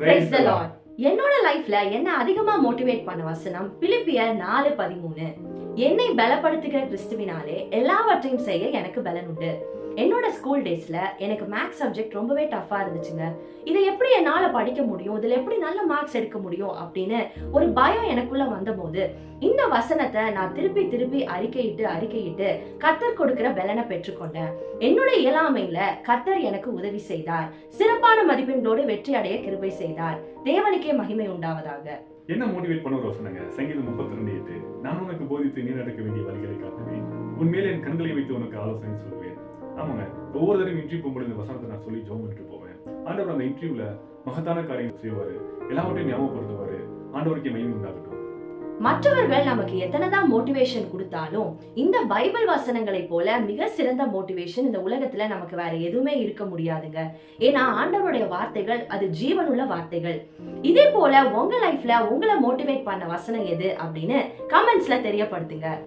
Praise the Lord. என்னோட லைஃப்ல என்ன அதிகமா மோட்டிவேட் பண்ண வசனம் பிலிப்பியர் நாலு பதிமூணு. என்னை பலப்படுத்துகிற கிறிஸ்துவினாலே எல்லாவற்றையும் செய்ய எனக்கு பலன் உண்டு. என்னோட ஸ்கூல் டேஸில் எனக்கு மேக்ஸ் சப்ஜெக்ட் ரொம்பவே டஃப்பாக இருந்துச்சுங்க. இதை எப்படி என்னால் படிக்க முடியும்? இதில் எப்படி நல்ல மார்க்ஸ் எடுக்க முடியும்? அப்படின்னு ஒரு பயம் எனக்குள்ளே வந்தபோது இந்த வசனத்தை நான் திருப்பி திருப்பி அறிக்கையிட்டு அறிக்கையிட்டு கர்த்தர் கொடுக்கிற பலனை பெற்றுக்கொண்டேன் என்னோட இயலாமையில கர்த்தர் எனக்கு உதவி செய்தார். சிறப்பான மதிப்பெண்களோடு வெற்றி அடைய கிருபை செய்தார். தேவனுக்கே மகிமை உண்டாவதாக. என்ன மோட்டிவேட் பண்ண ஒரு வசனங்க? சங்கீதம் முப்பத்தி ரெண்டு எட்டு. நான் உனக்கு போதித்து நீ நடக்க வேண்டிய வழிகளை காட்டுவேன் உன்மேலே என் கண்களை வைத்து உனக்கு ஆலோசனை சொல்வேன் ஆமாங்க. ஒவ்வொரு தடவையும் இன்டர்வியூ போகும்போது இந்த வசனத்தை நான் சொல்லி ஜோம் பண்ணிட்டு போவேன். ஆண்டவர் அந்த இன்டர்வியூல மகத்தான காரியங்கள் செய்வாரு. எல்லாவற்றையும் ஞாபகப்படுத்துவாரு. ஆண்டவருக்கு மகிமை உண்டாகட்டும். மற்றவர்கள் நமக்கு எத்தனைதான் மோட்டிவேஷன் கொடுத்தாலும் இந்த பைபிள் வசனங்களை போல மிக சிறந்த மோட்டிவேஷன் இந்த உலகத்துல நமக்கு வேற எதுவுமே இருக்க முடியாதுங்க. ஏன்னா ஆண்டவருடைய வார்த்தைகள் அது ஜீவனுள்ள வார்த்தைகள். இதே போல உங்க லைஃப்ல உங்களை மோட்டிவேட் பண்ண வசனம் எது அப்படின்னு கமெண்ட்ஸ்ல தெரியப்படுத்துங்க.